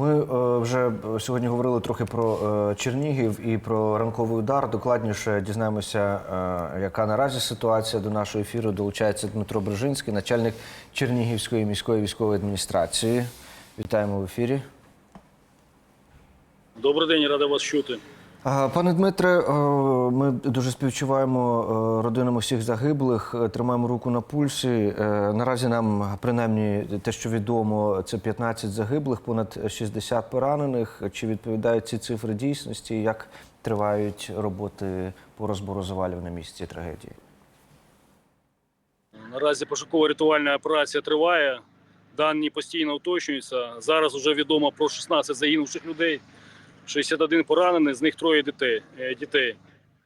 Ми е, вже сьогодні говорили трохи про е, Чернігів і про ранковий удар. Докладніше дізнаємося, е, яка наразі ситуація до нашого ефіру. Долучається Дмитро Брижинський, начальник Чернігівської міської військової адміністрації. Вітаємо в ефірі. Добрий день, рада вас чути. Пане Дмитре, е, ми дуже співчуваємо е, родинам усіх загиблих, е, тримаємо руку на пульсі. Наразі нам, принаймні, те, що відомо, це 15 загиблих, понад 60 поранених. Чи відповідають ці цифри дійсності? Як тривають роботи по розбору завалів на місці трагедії? Наразі пошуково-рятувальна операція триває. Дані постійно уточнюються. Зараз вже відомо про 16 загинувших людей, 61 поранений, з них троє дітей. е, дітей.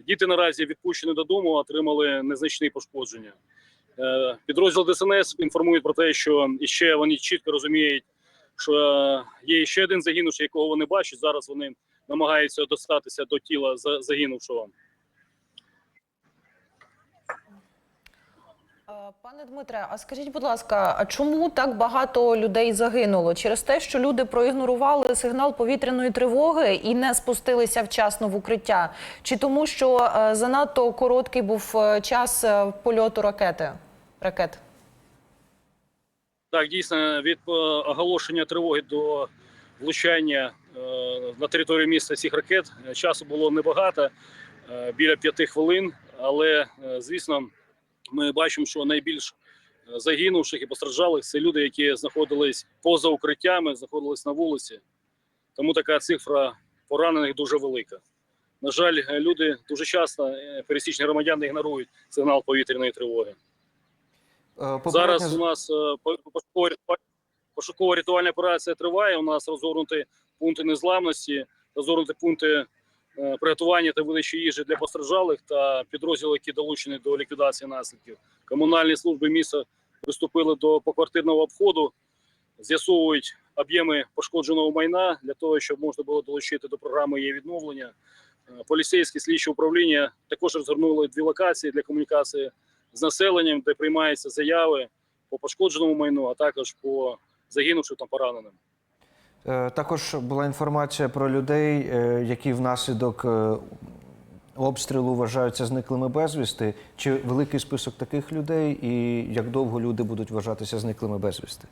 Діти наразі відпущені додому, отримали незначні пошкодження. Е, Підрозділ ДСНС інформують про те, що іще вони чітко розуміють, що є ще один загинувший, якого вони бачать. Зараз вони намагаються достатися до тіла за- загинувшого. Пане Дмитре, а скажіть, будь ласка, а чому так багато людей загинуло? Через те, що люди проігнорували сигнал повітряної тривоги і не спустилися вчасно в укриття? Чи тому, що е, занадто короткий був е, час е, польоту ракети? Ракет? Так, дійсно, від е, оголошення тривоги до влучання е, на територію міста цих ракет е, часу було небагато, е, біля п'яти хвилин. Але, е, звісно, ми бачимо, що найбільш е, загинувших і постраждалих це люди, які знаходились поза укриттями, знаходились на вулиці. Тому така цифра поранених дуже велика. На жаль, е, люди дуже часто, е, пересічні громадяни, ігнорують сигнал повітряної тривоги. Е, Зараз у нас по- пошуково- пошуково-рятувальна операція триває. У нас розгорнуті пункти незламності, розгорнуті пункти приготування та видачі їжі для постраждалих та підрозділи, які долучені до ліквідації наслідків. Комунальні служби міста приступили до поквартирного обходу, з'ясовують об'єми пошкодженого майна для того, щоб можна було долучити до програми її відновлення. Е, Поліцейські слідчі управління також розгорнули дві локації для комунікації з населенням, де приймаються заяви по пошкодженому майну, а також по загинувшим та пораненим. Е, Також була інформація про людей, е, які внаслідок е, обстрілу вважаються зниклими безвісти. Чи великий список таких людей, і як довго люди будуть вважатися зниклими безвісти?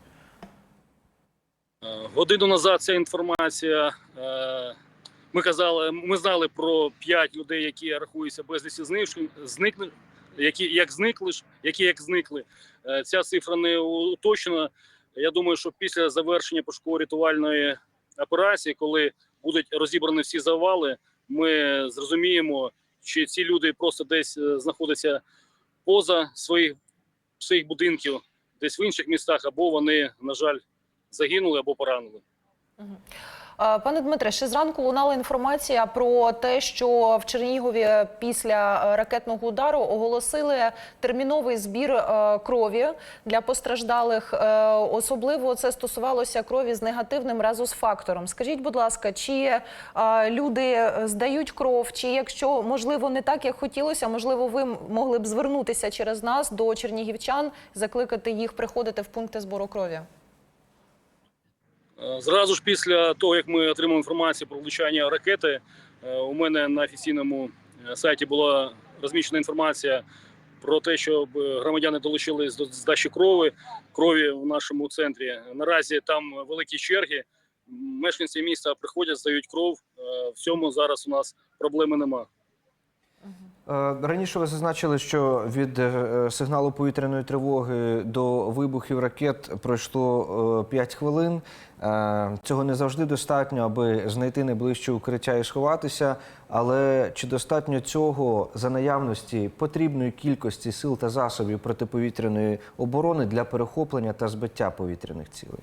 Годину назад ця інформація. Ми казали, ми знали про п'ять людей, які рахуються безвісті зникли, які як зникли які як зникли. Ця цифра не уточнена. Я думаю, що після завершення пошуково-рятувальної операції, коли будуть розібрані всі завали, ми зрозуміємо, чи ці люди просто десь е, знаходяться поза своїх своїх будинків, десь в інших містах, або вони, на жаль, загинули або поранили. Пане Дмитре, ще зранку лунала інформація про те, що в Чернігові після е, ракетного удару оголосили терміновий збір е, крові для постраждалих. Е, Особливо це стосувалося крові з негативним резус-фактором. Скажіть, будь ласка, чи люди здають кров, чи якщо можливо не так, як хотілося, можливо, ви могли б звернутися через нас до чернігівчан, закликати їх приходити в пункти збору крові? Е, Зразу ж після того, як ми отримали інформацію про влучання ракети, е, у мене на офіційному е, сайті була розміщена інформація про те, щоб громадяни долучились до здачі крові, крові в нашому центрі. Наразі там великі черги. Мешканці міста приходять, здають кров. В цьому зараз у нас проблеми нема. Е, Раніше ви зазначили, що від е, сигналу повітряної тривоги до вибухів ракет пройшло 5 хвилин. Е, Цього не завжди достатньо, аби знайти найближче укриття і сховатися. Але чи достатньо цього за наявності потрібної кількості сил та засобів протиповітряної оборони для перехоплення та збиття повітряних цілей?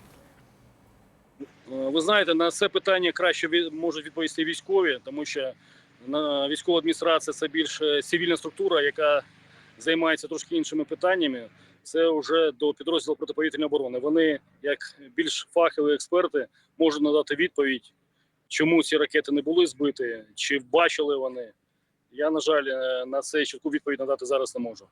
Ви знаєте, на це питання краще можуть відповісти військові, тому що військова адміністрація це більш е, цивільна структура, яка займається трошки іншими питаннями. Це вже до підрозділу протиповітряної оборони. Вони, як більш фахові експерти, можуть надати відповідь, чому ці ракети не були збиті, чи бачили вони. Я, на жаль, е, на це чітку відповідь надати зараз не можу.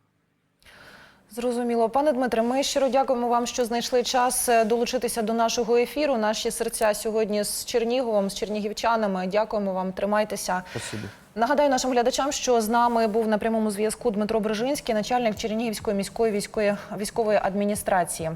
Зрозуміло, пане Дмитре. Ми щиро дякуємо вам, що знайшли час е, долучитися до нашого ефіру. Наші серця сьогодні з Черніговом, з чернігівчанами. Дякуємо вам, тримайтеся. Спасибі. Нагадаю нашим глядачам, що з нами був на прямому зв'язку Дмитро Брижинський, начальник Чернігівської міської військової військової адміністрації.